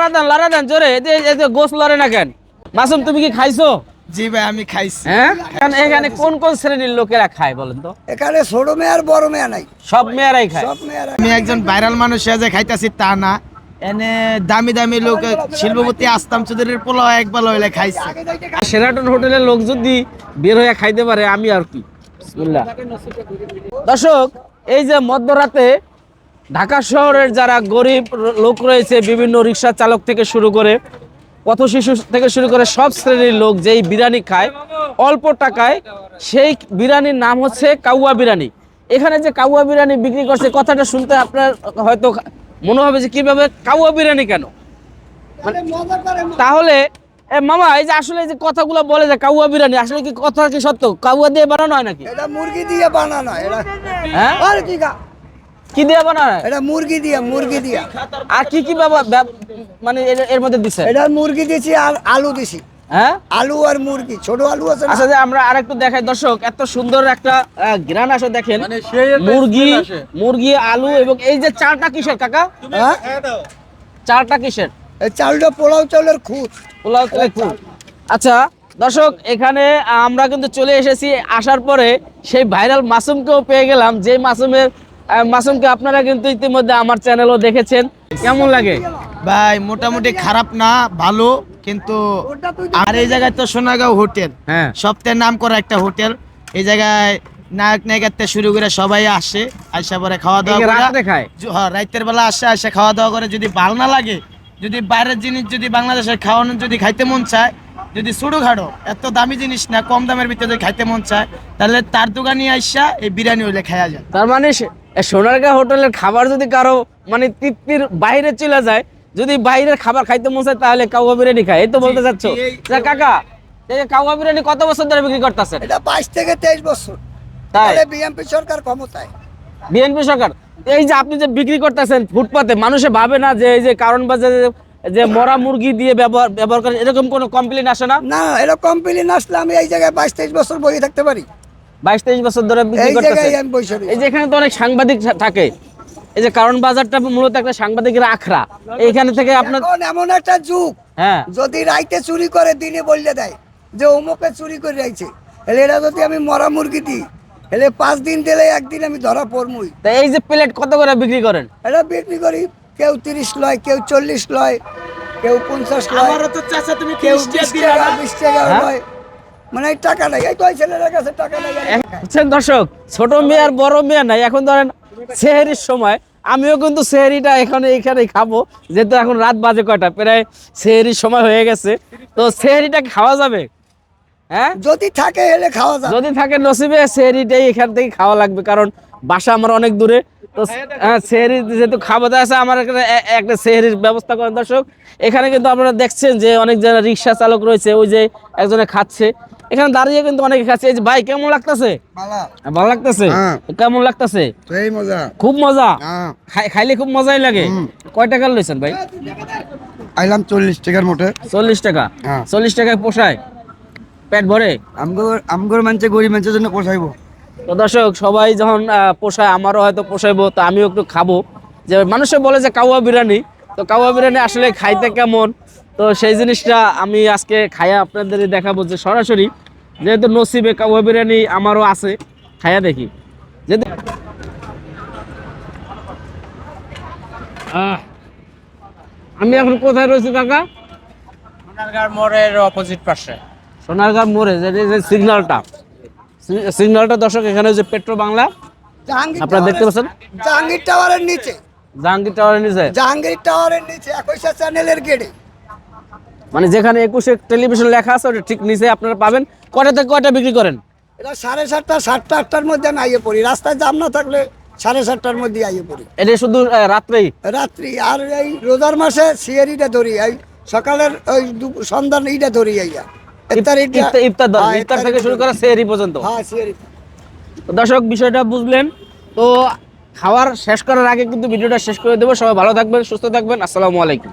লড়া দেন লড়া দেন জোরে। গোস লড়ে না কেন? মাসুম তুমি কি খাইছো? জি ভাই আমি খাইছি। হ্যাঁ? এখানে কোন কোন শ্রেণির লোকেরা খায় বলেন তো? এখানে ছোট মেয়ে আর বড় মেয়ে নাই। সব মেয়েরাই খায়। সব মেয়েরা আমি একজন ভাইরাল মানুষ যে খাইতাছি তা না। এনে দামি দামি লোক শিল্পপতি আস্তাম চৌধুরীর পোলাও একবার হইলে খাইছে। সেরাটন হোটেলের লোক যদি বের হয়ে খাইতে পারে আমি আর কি? বিসমিল্লাহ। দর্শক এই যে মধ্যরাতে ঢাকা শহরের যারা গরিব লোক রয়েছে বিভিন্ন রিক্সা চালক থেকে শুরু করে পথ শিশু থেকে শুরু করে সব শ্রেণির লোক যেই বিরিয়ানি খায় অল্প টাকায় সেই বিরিয়ানির নাম হচ্ছে কাউয়া বিরিয়ানি। এখানে যে কাউয়া বিরিয়ানি বিক্রি করছে কথাটা শুনতে আপনার হয়তো মনে হবে যে কীভাবে কাউয়া বিরিয়ানি কেন? তাহলে এ মামা এই যে আসলে এই যে কথাগুলো বলে যে কাউয়া বিরিয়ানি আসলে কি কথা কি সত্য? কাউয়া দিয়ে বানানো হয় নাকি? এটা মুরগি দিয়ে বানানো হ্যাঁ আরে কি দিয়ে বানানো এটা মুরগি দিয়ে মুরগি দিয়ে। আর কি কি বাবা মানে এর- মধ্যে দিছে? এটা মুরগি দিছি আর আলু দিছি। হ্যাঁ? আলু আর মুরগি ছোট আলু আছে আচ্ছা যে আমরা আরেকটু দেখাই। দর্শক এত সুন্দর একটা গ্রান আসে দেখেন। মুরগি মুরগি আলু এবং এই যে চালটা কিসের কাকা? হ্যাঁ? চালটা কিসের? এই চালটা পোলাও চাউলের খুদ পোলাও তেলে খুব আচ্ছা দর্শক এখানে আমরা কিন্তু চলে এসেছি। আসার পরে সেই ভাইরাল মাসুমকেও পেয়ে গেলাম। যে মাসুমের মাসুমকে আপনারা কিন্তু ইতিমধ্যে আমার চ্যানেলও দেখেছেন। কেমন লাগে? ভাই মোটামুটি খারাপ না ভালো কিন্তু আর এই জায়গায় তো সোনাগাঁও হোটেল। হ্যাঁ। সপ্তাহের নাম করা একটা হোটেল। এই জায়গায় নায়ক নায়িকার থেকে শুরু করে সবাই আসে আসা পরে খাওয়া দাওয়া করে। খায় হ্যাঁ রাতের বেলা আসে আসে খাওয়া দাওয়া করে। যদি ভালো না লাগে যদি বাইরের জিনিস যদি বাংলাদেশের খাওয়ানো যদি খাইতে মন চায় যদি ছোটো খাটো এত দামি জিনিস না কম দামের ভিতরে খাইতে মন চায় তাহলে তার দোকানে আসা এই বিরিয়ানি হইলে খাওয়া যায় তার মানে সোনারগাঁ হোটেলের খাবার যদি কারও মানে তৃপ্তির বাইরে চলে যায় যদি বাইরের খাবার খাইতে মন চায় তাহলে কাউয়া বিরিয়ানি খায়। এই তো বলতে চাচ্ছ? কাকা এই কাউয়া বিরিয়ানি কত বছর ধরে বিক্রি করতেছেন? এটা বাইশ থেকে তেইশ বছর। তাই? তাহলে বিএমপি সরকার ক্ষমতায়। বিএনপি সরকার? এই যে আপনি যে বিক্রি করতেছেন ফুটপাতে মানুষে ভাবে না যে এই যে কারণ বাজারে যে মরা মুরগি দিয়ে ব্যবহার ব্যবহার করেন এরকম কোনো কমপ্লেন আসে না? না এটা কমপ্লেন আসলে আমি এই জায়গায় বাইশ তেইশ বছর বসে থাকতে পারি। বাইশ তেইশ বছর ধরে বিক্রি এই করতেছেন এই যে এখানে তো অনেক সাংবাদিক থাকে। এই যে কারণ বাজারটা মূলত একটা সাংবাদিকের আখড়া। এইখানে থেকে আপনার এমন একটা যুগ। হ্যাঁ। যদি রাইতে চুরি করে দিনে বললে দেয় যে অমুকে চুরি করে রাইছে। এলে এটা যদি আমি মরা মুরগি দিই এলে পাঁচ দিন দিলে একদিন আমি ধরা পড়মুই। তা এই যে প্লেট কত করে বিক্রি করেন? এটা বিক্রি করি কেউ তিরিশ লয় কেউ চল্লিশ লয় কেউ পঞ্চাশ লয়। আমারও তো চাচা তুমি কেউ বিশ দিলা টাকা না? বিশ টাকা হ্যাঁ? লয়। মানে টাকা নাই এই তো এই কাছে টাকা নাই বুঝছেন দর্শক ছোট মেয়ে আর বড় মেয়ে নাই। এখন ধরেন সেহেরির সময় আমিও কিন্তু সেহেরিটা এখানে এখানে খাব যেহেতু এখন রাত বাজে কয়টা প্রায় সেহেরির সময় হয়ে গেছে। তো সেহেরিটা খাওয়া যাবে? হ্যাঁ? যদি থাকে এলে খাওয়া যায় যদি থাকে নসিবে সেহেরিটাই এখান থেকে খাওয়া লাগবে কারণ বাসা আমার অনেক দূরে। তো হ্যাঁ সেহেরি যেহেতু খাব দাওয়া আছে আমার এখানে একটা সেহেরির ব্যবস্থা করেন দর্শক। এখানে কিন্তু আপনারা দেখছেন যে অনেক যারা রিক্সা চালক রয়েছে ওই যে একজনে খাচ্ছে। এখানে দাঁড়িয়ে কিন্তু অনেকে খাচ্ছে। এই যে ভাই কেমন লাগতেছে? ভালো। লাগতেছে? হ্যাঁ। কেমন লাগতেছে? এই মজা। খুব মজা? হ্যাঁ। খাইলে খুব মজাই লাগে। কয় টাকা লইছেন ভাই? আইলাম চল্লিশ টাকার মোটে। চল্লিশ টাকা? হ্যাঁ। চল্লিশ টাকায় পোষায়? পেট ভরে? আমগর আমগর মানুষে গরিব মানুষের জন্য পোষাইবো। তো দর্শক সবাই যখন পোষায় আমারও হয়তো পোষাইবো তো আমিও একটু খাব। যে মানুষে বলে যে কাওয়া বিরিয়ানি তো কাওয়া বিরিয়ানি আসলে খাইতে কেমন? তো সেই জিনিসটা আমি আজকে খাইয়া আপনাদের দেখাবো যে সরাসরি যেহেতু নসিবে কাওয়া বিরিয়ানি আমারও আছে খাইয়া দেখি। যেহেতু আমি এখন কোথায় রয়েছি কাকা? সোনারগাঁর মোড়ের অপোজিট পাশে। সোনারগাঁ মোড়ে যে যে সিগন্যালটা সিগন্যালটা দর্শক এখানে যে পেট্রো বাংলা আপনারা দেখতে পাচ্ছেন? জাহাঙ্গীর টাওয়ারের নিচে। জাহাঙ্গীর টাওয়ারের নিচে? জাহাঙ্গীর টাওয়ারের নিচে একুশা চ্যানেলের গেটে মানে যেখানে একুশে টেলিভিশন লেখা আছে ওটা ঠিক নিচে আপনারা পাবেন। থেকে কয়টা বিক্রি করেন? এটা সাড়ে সাতটা সাতটা আটটার মধ্যে আইয়ে পড়ি। রাস্তায় জাম না থাকলে সাড়ে সাতটার মধ্যে আইয়ে পড়ি। এটা শুধু রাত্রেই? রাত্রি আর এই রোজার মাসে সিয়ারিটা ধরি এই সকালের ওই সন্ধ্যার এইটা ধরি আইয়া ইফতার। হ্যাঁ, থেকে শুরু করে সেহরি পর্যন্ত। হ্যাঁ সিয়ারি দর্শক বিষয়টা বুঝলেন। তো খাওয়ার শেষ করার আগে কিন্তু ভিডিওটা শেষ করে দেবো। সবাই ভালো থাকবেন সুস্থ থাকবেন। আসসালামু আলাইকুম।